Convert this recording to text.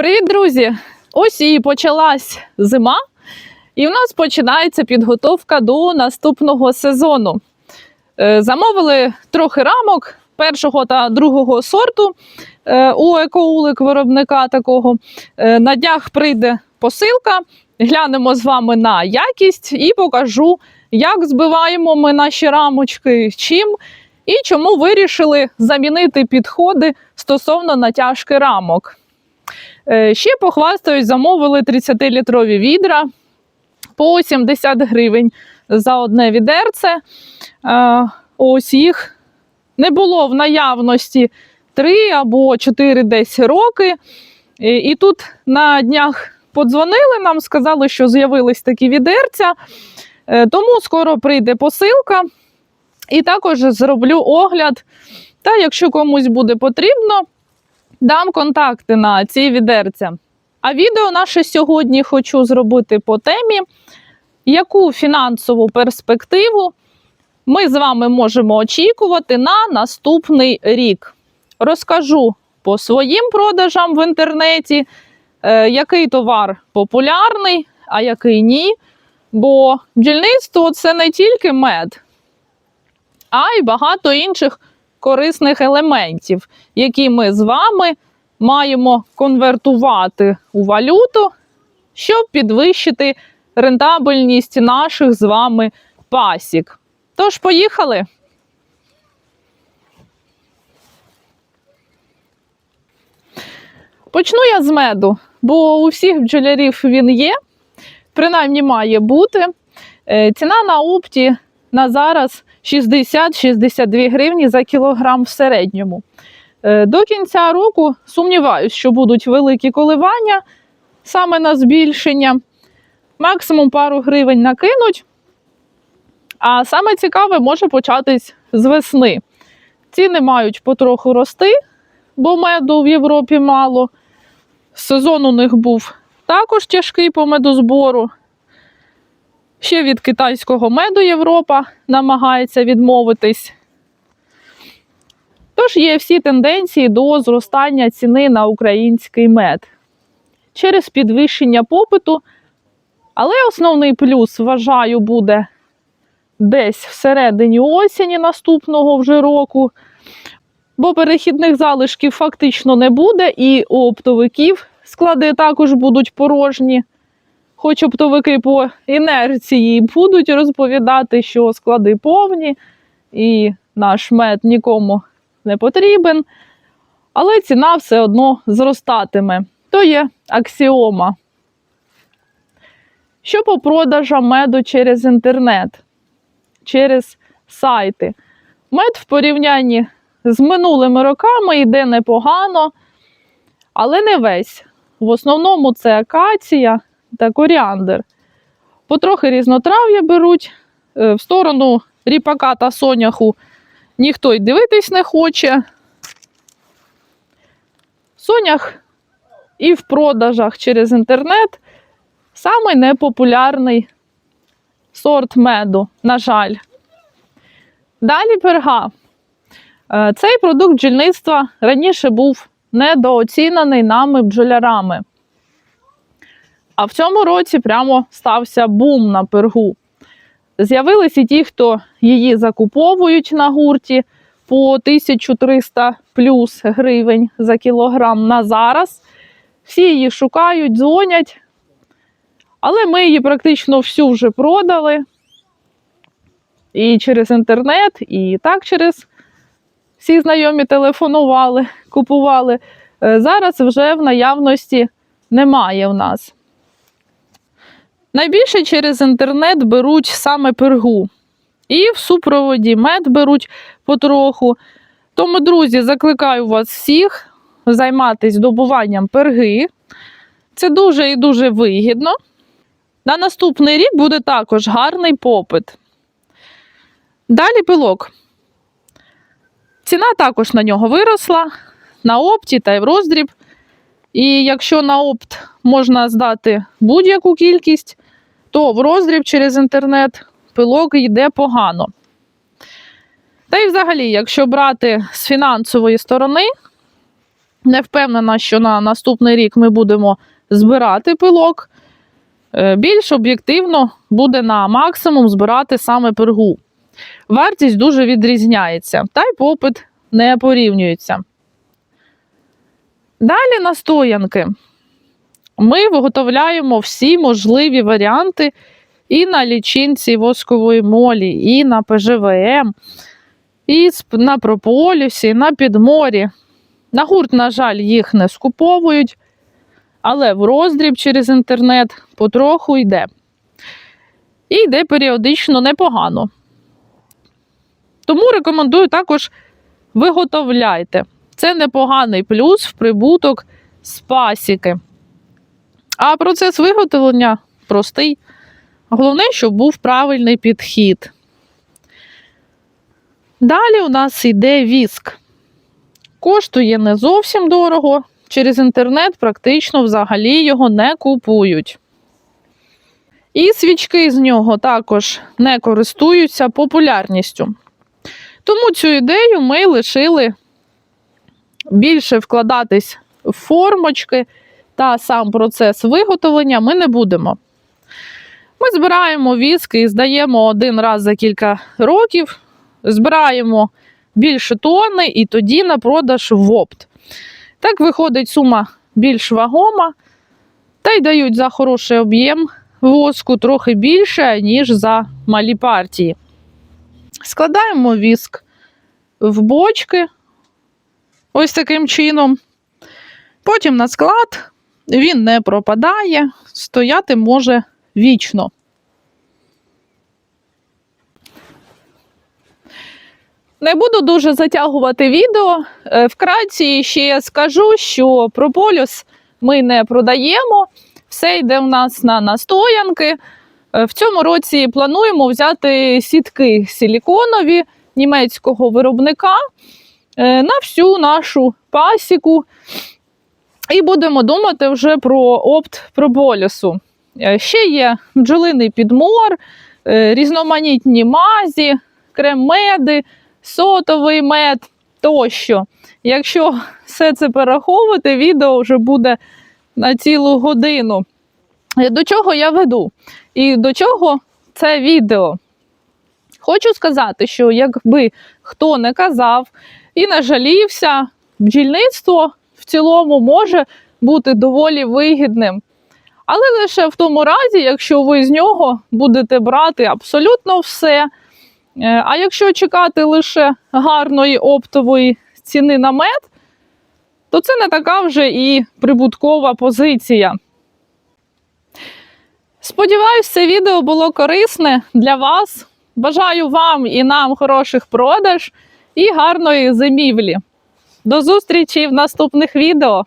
Привіт, друзі! Ось і почалась зима, і в нас починається підготовка до наступного сезону. Е, Замовили трохи рамок першого та другого сорту е, у екоулик виробника такого. Е, На днях прийде посилка. Глянемо з вами на якість і покажу, як збиваємо ми наші рамочки, чим і чому вирішили замінити підходи стосовно натяжки рамок. Е, Ще похвастаюсь, замовили 30-літрові відра по 70 гривень за одне відерце. Е, Ось їх не було в наявності 3 або 4 десь роки. І, тут на днях подзвонили нам, сказали, що з'явились такі відерця. Е, Тому скоро прийде посилка. І також зроблю огляд. Та якщо комусь буде потрібно, дам контакти на ці відерця. А відео наше сьогодні хочу зробити по темі, яку фінансову перспективу ми з вами можемо очікувати на наступний рік. Розкажу по своїм продажам в інтернеті, е, який товар популярний, а який ні. Бо бджільництво це не тільки мед, а й багато інших корисних елементів, які ми з вами маємо конвертувати у валюту, щоб підвищити рентабельність наших з вами пасік. Тож, поїхали. Почну я з меду, бо у всіх бджолярів він є, принаймні має бути. Е, Ціна на опті на зараз 60-62 гривні за кілограм в середньому. Е, До кінця року сумніваюся, що будуть великі коливання саме на збільшення. Максимум пару гривень накинуть. А саме цікаве може початись з весни. Ціни мають потроху рости, бо меду в Європі мало. Сезон у них був також тяжкий по медозбору. Ще від китайського меду Європа намагається відмовитись. Тож є всі тенденції до зростання ціни на український мед через підвищення попиту. Але основний плюс, вважаю, буде десь всередині осені наступного вже року, бо перехідних залишків фактично не буде, і у оптовиків склади також будуть порожні. Хоч оптовики по інерції будуть розповідати, що склади повні, і наш мед нікому не потрібен, але ціна все одно зростатиме. То є аксіома. Що по продажам меду через інтернет, через сайти. Мед в порівнянні з минулими роками йде непогано, але не весь. В основному це акація та коріандр. Потрохи різнотрав'я беруть. Е, В сторону ріпака та соняху ніхто й дивитись не хоче. Сонях і в продажах через інтернет самий непопулярний сорт меду, на жаль. Далі перга. Е, Цей продукт бджільництва раніше був недооцінений нами бджолярами. А в цьому році прямо стався бум на пергу. З'явились і ті, хто її закуповують на гурті по 1300 плюс гривень за кілограм на зараз. Всі її шукають, дзвонять. Але ми її практично всю вже продали. І через інтернет, і так через всі знайомі телефонували, купували. Е, Зараз вже в наявності немає в нас. Найбільше через інтернет беруть саме пергу. І в супроводі мед беруть потроху. Тому, друзі, закликаю вас всіх займатися добуванням перги. Це дуже і дуже вигідно. На наступний рік буде також гарний попит. Далі пилок. Ціна також на нього виросла на опті та й в роздріб. І якщо на опт можна здати будь-яку кількість, то в роздріб через інтернет пилок йде погано. Та й взагалі, якщо брати з фінансової сторони, Не впевнена, що на наступний рік ми будемо збирати пилок. Е, Більш об'єктивно буде на максимум збирати саме пергу. Вартість дуже відрізняється, та й попит не порівнюється. Далі настоянки. Ми виготовляємо всі можливі варіанти і на лічинці воскової молі, і на ПЖВМ, і на прополюсі, на підморі. На гурт, на жаль, їх не скуповують, але в роздріб через інтернет потроху йде. І йде періодично непогано. Тому рекомендую також виготовляйте. Це непоганий плюс в прибуток з пасіки. А процес виготовлення простий. Головне, щоб був правильний підхід. Далі у нас йде віск. Коштує не зовсім дорого. Через інтернет практично взагалі його не купують. І свічки з нього також не користуються популярністю. Тому цю ідею ми лишили більше вкладатись в формочки та сам процес виготовлення ми не будемо. Ми збираємо віски і здаємо один раз за кілька років, збираємо більше тони і тоді на продаж в опт. Так виходить сума більш вагома, та й дають за хороший об'єм воску трохи більше, ніж за малі партії. Складаємо віск в бочки ось таким чином. Потім на склад він не пропадає, стояти може вічно. Не буду дуже затягувати відео. Е, Вкратці ще скажу, що прополюс ми не продаємо. Все йде в нас на настоянки. Е, В цьому році плануємо взяти сітки силіконові німецького виробника на всю нашу пасіку. І будемо думати вже про опт прополісу. Е, Ще є бджолиний підмор, е, різноманітні мазі, крем-меди, сотовий мед тощо. Якщо все це перераховувати, відео вже буде на цілу годину. Е, До чого я веду? І до чого це відео? Хочу сказати, що якби хто не казав і не жалівся, бджільництво в цілому може бути доволі вигідним. Але лише в тому разі, якщо ви з нього будете брати абсолютно все. Е, А якщо чекати лише гарної оптової ціни на мед, то це не така вже і прибуткова позиція. Сподіваюсь, це відео було корисне для вас. Бажаю вам і нам хороших продаж і гарної зимівлі. До зустрічі в наступних відео!